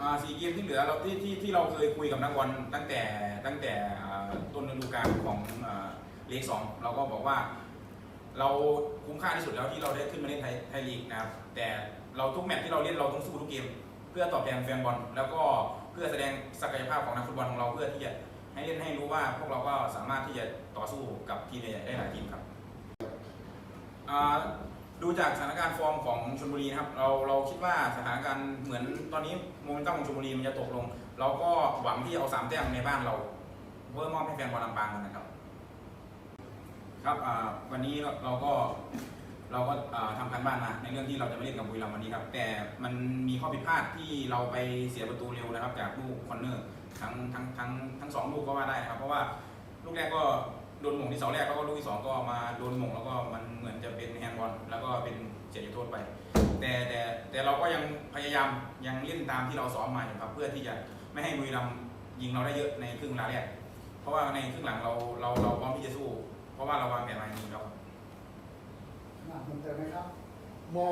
อ่าสี่เกมที่เหลือเราที่ที่ที่เราเคยคุยกับนักบอลตั้งแต่ตั้งแต่อ่าต้นฤดูกาลของอ่าลีกสองเราก็บอกว่า เราคุ้มค่าที่สุดแล้วที่เราได้ขึ้นมาเล่นไทยไทยลีกนะครับแต่เราทุกแมตช์ที่เราเล่นเราต้องสู้ทุกเกม เพื่อตอบแทนแฟนบอลแล้วก็เพื่อแสดงศักยภาพของนักฟุตบอลของเราเพื่อที่จะให้เล่นให้รู้ว่าพวกเราก็สามารถที่จะต่อสู้กับทีมใหญ่ได้หลายทีมครับอ่า ดูจากสถานการณ์ฟอร์มของชลบุรีนะครับเราเราคิดว่าสถานการณ์เหมือนตอนนี้โมเมนตัมของชลบุรีมันจะตกลง เราก็หวังที่จะเอาสามแต้มในบ้านเราเพื่อมอบให้แฟนบอลลำปางกันนะครับ ครับวันนี้เราก็เราก็อ่าทำการบ้านมาในเรื่องที่เราจะไม่เล่นกับบุรีรัมย์วันนี้ครับแต่มันมีข้อผิดพลาดที่เราไปเสียประตูเร็วนะครับ จากลูกคอนเนอร์ทั้งทั้งทั้งทั้งสองลูกก็ว่าได้นะครับ เพราะว่าลูกแรกก็โดนหม่งที่เสาแรกแล้วก็ลูกที่สองก็มาโดนหม่งแล้วก็ ไป แต่แต่แต่เราก็ยังพยายามยังเล่นตามที่เราซ้อมมาอยู่ครับ เพื่อที่จะไม่ให้มุยดำยิงเราได้เยอะในครึ่งเวลาแรกเพราะว่าในครึ่งหลังเราเราเราพร้อมที่จะสู้ เพราะว่าเราวางแผนมาอย่างนี้แล้ว น่นใจไหมครับ